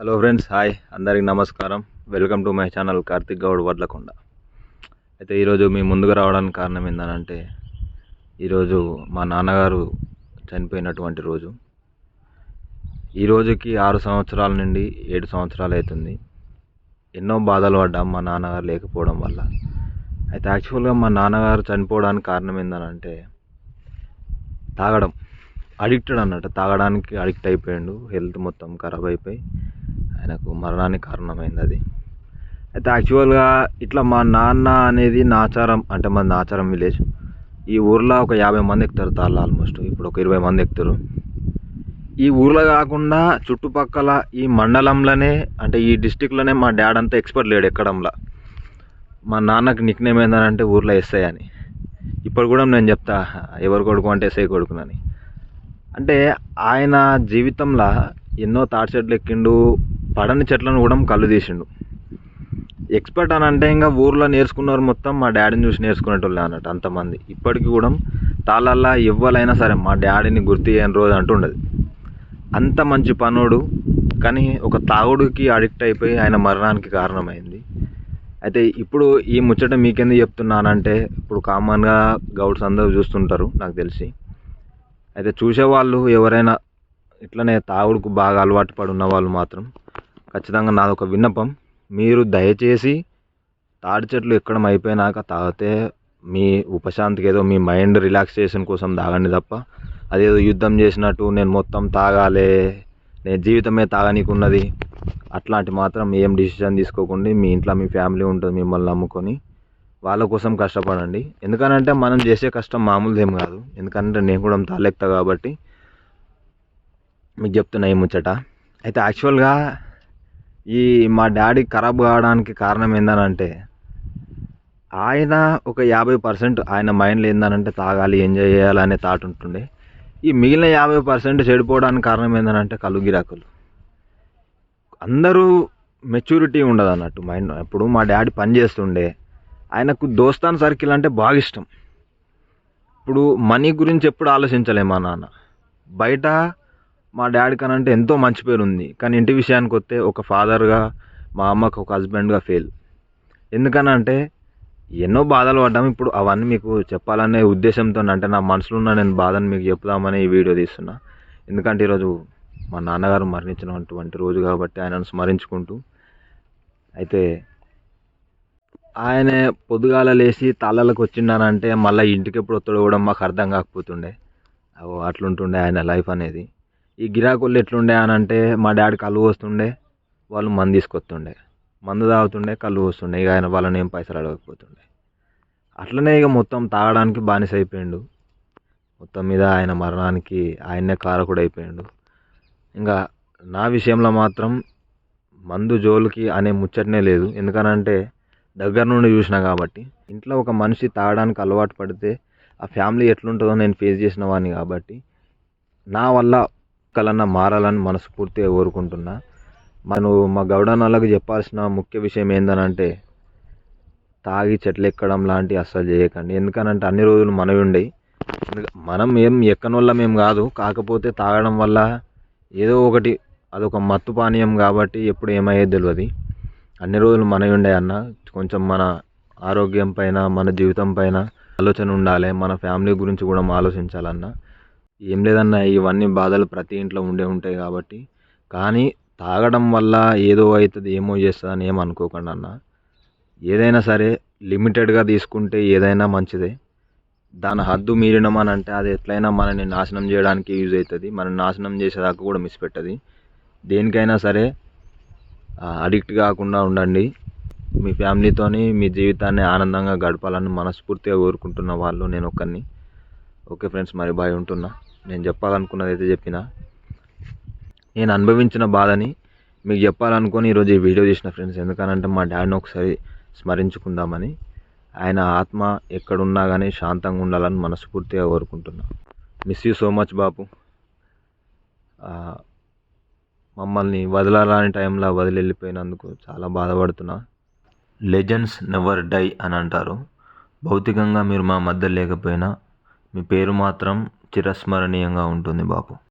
Hello friends hi అందరికి నమస్కారం. Welcome to my channel Karthik Goud Vadlakonda అయితే ఈరోజు మీ ముందుకు రావడానికి కారణం ఏంటంటే ఈరోజు మా నాన్నగారు చనిపోయినటువంటి రోజు. ఈ రోజుకి ఆరు సంవత్సరాల నుండి ఏడు సంవత్సరాలు అవుతుంది. ఎన్నో బాధలు పడ్డాం మా నాన్నగారు లేకపోవడం వల్ల. అయితే యాక్చువల్గా మా నాన్నగారు చనిపోవడానికి కారణం ఏంటంటే తాగడం. అడిక్టెడ్ అన్నట్టు తాగడానికి అడిక్ట్ అయిపోయాడు. హెల్త్ మొత్తం ఖరాబ్ అయిపోయి ఆయనకు మరణానికి కారణమైంది అది. అయితే యాక్చువల్గా ఇట్లా మా నాన్న అనేది నాచారం అంటే మన నాచారం విలేజ్ ఈ ఊర్లో ఒక యాభై మంది ఎక్కుతారు తాళ్ళు ఆల్మోస్ట్ ఇప్పుడు ఒక ఇరవై మంది ఎక్కుతారు. ఈ ఊర్లో కాకుండా చుట్టుపక్కల ఈ మండలంలోనే అంటే ఈ డిస్టిక్లోనే మా డాడ్ అంతా ఎక్స్పర్ట్ లేడు ఎక్కడంలో. మా నాన్నకి నిక్ నేమ్ ఏంటంటే ఊర్లో ఎస్ఐ అని. ఇప్పుడు కూడా నేను చెప్తా ఎవరు కొడుకు అంటే ఎస్ఐ కొడుకునని. అంటే ఆయన జీవితంలో ఎన్నో తాడిచెట్లు ఎక్కిండు పడని చెట్లను కూడా కళ్ళు తీసిండు. ఎక్స్పర్ట్ అని అంటే ఇంకా ఊర్లో నేర్చుకున్నారు మొత్తం మా డాడీని చూసి నేర్చుకునేటోళ్ళే అన్నట్టు అంతమంది. ఇప్పటికీ కూడా తాళల్లా ఎవ్వలైనా సరే మా డాడీని గుర్తు చేయని రోజు అంటుండదు అంత మంచి పనుడు కానీ ఒక తాగుడుకి అడిక్ట్ అయిపోయి ఆయన మరణానికి కారణమైంది. అయితే ఇప్పుడు ఈ ముచ్చట మీకెందుకు చెప్తున్నానంటే ఇప్పుడు కామన్గా గౌడ్స్ అందరూ చూస్తుంటారు నాకు తెలిసి. అయితే చూసేవాళ్ళు ఎవరైనా ఇట్లనే తాగుడుకు బాగా అలవాటు పడి ఉన్న వాళ్ళు మాత్రం ఖచ్చితంగా నాది ఒక విన్నపం. మీరు దయచేసి తాడి చెట్లు ఎక్కడం అయిపోయినాక తాగితే మీ ఉపశాంతికి ఏదో మీ మైండ్ రిలాక్సేషన్ కోసం తాగండి తప్ప అదేదో యుద్ధం చేసినట్టు నేను మొత్తం తాగాలే నేను జీవితమే తాగనీకున్నది అట్లాంటి మాత్రం ఏం డిసిషన్ తీసుకోకండి. మీ ఇంట్లో మీ ఫ్యామిలీ ఉంటుంది మిమ్మల్ని నమ్ముకొని వాళ్ళ కోసం కష్టపడండి. ఎందుకనంటే మనం చేసే కష్టం మామూలుది ఏం కాదు. ఎందుకంటే నేను కూడా తాలెక్తా కాబట్టి మీకు చెప్తున్నా ఈ ముచ్చట. అయితే యాక్చువల్గా ఈ మా డాడీ ఖరాబ్ కావడానికి కారణం ఏందనంటే ఆయన ఒక యాభై పర్సెంట్ ఆయన మైండ్లో ఏందనంటే తాగాలి ఎంజాయ్ చేయాలి అనే థాట్ ఉంటుండే. ఈ మిగిలిన యాభై పర్సెంట్ చెడిపోవడానికి కారణం ఏందనంటే కలు గిరాకులు అందరూ మెచ్యూరిటీ ఉండదు అన్నట్టు మైండ్. ఇప్పుడు మా డాడీ పని చేస్తుండే. ఆయనకు దోస్తాన్ సర్కిల్ అంటే బాగా ఇష్టం. ఇప్పుడు మనీ గురించి ఎప్పుడు ఆలోచించలే మా నాన్న. బయట మా డాడీ కనంటే ఎంతో మంచి పేరు ఉంది కానీ ఇంటి విషయానికి వస్తే ఒక ఫాదర్గా మా అమ్మకు ఒక హస్బెండ్గా ఫెయిల్. ఎందుకనంటే ఎన్నో బాధలు పడ్డాం. ఇప్పుడు అవన్నీ మీకు చెప్పాలనే ఉద్దేశంతో అంటే నా మనసులో ఉన్న నేను బాధను మీకు చెప్దామని ఈ వీడియో తీస్తున్నా. ఎందుకంటే ఈరోజు మా నాన్నగారు మరణించినటువంటి రోజు కాబట్టి ఆయనను స్మరించుకుంటూ అయితే ఆయన పొద్దుగాల లేచి తాళ్ళలకు వచ్చిండనంటే మళ్ళీ ఇంటికి ఎప్పుడు వస్తాడో కూడా మాకు అర్థం కాకపోతుండే. అట్లుంటుండే ఆయన లైఫ్ అనేది. ఈ గిరాకులు ఎట్లుండే అని అంటే మా డాడీ కళ్ళు వస్తుండే వాళ్ళు మందు తీసుకొస్తుండే. మందు తాగుతుండే కళ్ళు వస్తుండే ఇక ఆయన వాళ్ళని ఏం పైసలు అడగకపోతుండే. అట్లనే ఇక మొత్తం తాగడానికి బానిస అయిపోయిండు. మొత్తం మీద ఆయన మరణానికి ఆయన్నే కారకుడు అయిపోయిండు. ఇంకా నా విషయంలో మాత్రం మందు జోలికి అనే ముచ్చటనే లేదు. ఎందుకనంటే దగ్గర నుండి చూసిన కాబట్టి. ఇంట్లో ఒక మనిషి తాగడానికి అలవాటు పడితే ఆ ఫ్యామిలీ ఎట్లుంటుందో నేను ఫేస్ చేసిన వాడిని కాబట్టి నా వల్ల ఒక్కలన్నా మారాలని మనస్ఫూర్తిగా కోరుకుంటున్నా. మనం మా గౌడనాలకు చెప్పాల్సిన ముఖ్య విషయం ఏందనంటే తాగి చెట్లు ఎక్కడం లాంటివి అస్సలు చేయకండి. ఎందుకనంటే అన్ని రోజులు మనవి ఉండేవి మనం ఏం ఎక్కడి వల్ల మేము కాదు. కాకపోతే తాగడం వల్ల ఏదో ఒకటి అదొక మత్తు పానీయం కాబట్టి ఎప్పుడు ఏమయ్యేది తెలియదు అన్ని రోజులు మనవి ఉండే అన్న కొంచెం మన ఆరోగ్యం పైన మన జీవితం పైన ఆలోచన ఉండాలి మన ఫ్యామిలీ గురించి కూడా ఆలోచించాలన్నా. ఏం లేదన్న ఇవన్నీ బాధలు ప్రతి ఇంట్లో ఉండే ఉంటాయి కాబట్టి. కానీ తాగడం వల్ల ఏదో అవుతుంది ఏమో చేస్తుంది అని ఏం అనుకోకండి అన్న. ఏదైనా సరే లిమిటెడ్గా తీసుకుంటే ఏదైనా మంచిదే. దాని హద్దు మీరినమని అంటే అది ఎట్లయినా మనని నాశనం చేయడానికి యూజ్ అవుతుంది మనం నాశనం చేసేదాకా కూడా మిస్ పెట్టదు దేనికైనా సరే అడిక్ట్ కాకుండా ఉండండి. మీ ఫ్యామిలీతోని మీ జీవితాన్ని ఆనందంగా గడపాలని మనస్ఫూర్తిగా కోరుకుంటున్న వాళ్ళు నేను ఒక్కరిని ఓకే ఫ్రెండ్స్ మరి బాయ్ ఉంటున్నా. నేను చెప్పాలనుకున్నది అయితే చెప్పిన. నేను అనుభవించిన బాధని మీకు చెప్పాలనుకొని ఈరోజు ఈ వీడియో చేసిన ఫ్రెండ్స్. ఎందుకనంటే మా డాడీని ఒకసారి స్మరించుకుందామని ఆయన ఆత్మ ఎక్కడున్నా కానీ శాంతంగా ఉండాలని మనస్ఫూర్తిగా కోరుకుంటున్నా. Miss you so much Bapu. మమ్మల్ని వదలాలని టైంలో వదిలి వెళ్ళిపోయినందుకు చాలా బాధపడుతున్నా. లెజెండ్స్ నెవర్ డై అని అంటారు. భౌతికంగా మీరు మా మధ్య లేకపోయినా మీ పేరు మాత్రం చిరస్మరణీయంగా ఉంటుంది బాపు.